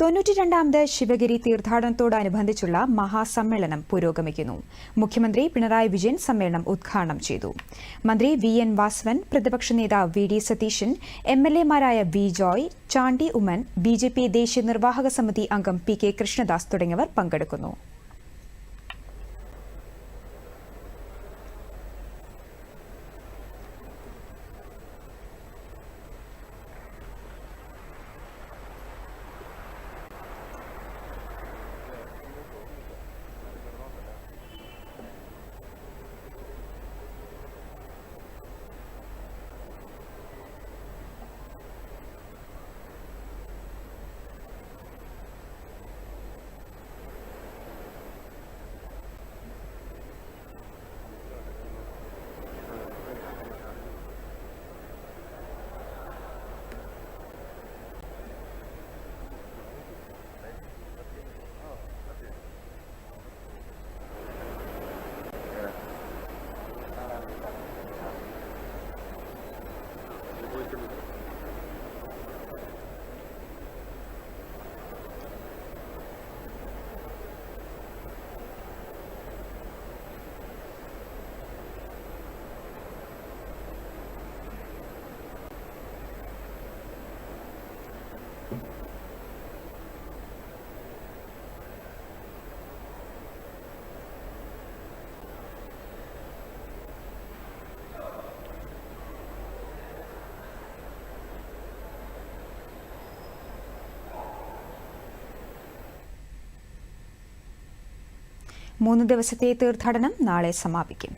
തൊണ്ണൂറ്റിരണ്ടാമത് ശിവഗിരി തീർത്ഥാടനത്തോടനുബന്ധിച്ചുള്ള മഹാസമ്മേളനം പുരോഗമിക്കുന്നു. മുഖ്യമന്ത്രി പിണറായി വിജയൻ സമ്മേളനം ഉദ്ഘാടനം ചെയ്തു. മന്ത്രി വി എൻ വാസവൻ പ്രതിപക്ഷ നേതാവ് V D Satheesan M L എമാരായ V Joy Chandy Oommen B J P ദേശീയ നിർവാഹക സമിതി അംഗം പി കെ കൃഷ്ണദാസ് തുടങ്ങിയവർ പങ്കെടുക്കുന്നു. Lincoln മൂന്ന് ദിവസത്തെ തീർത്ഥാടനം നാളെ സമാപിക്കും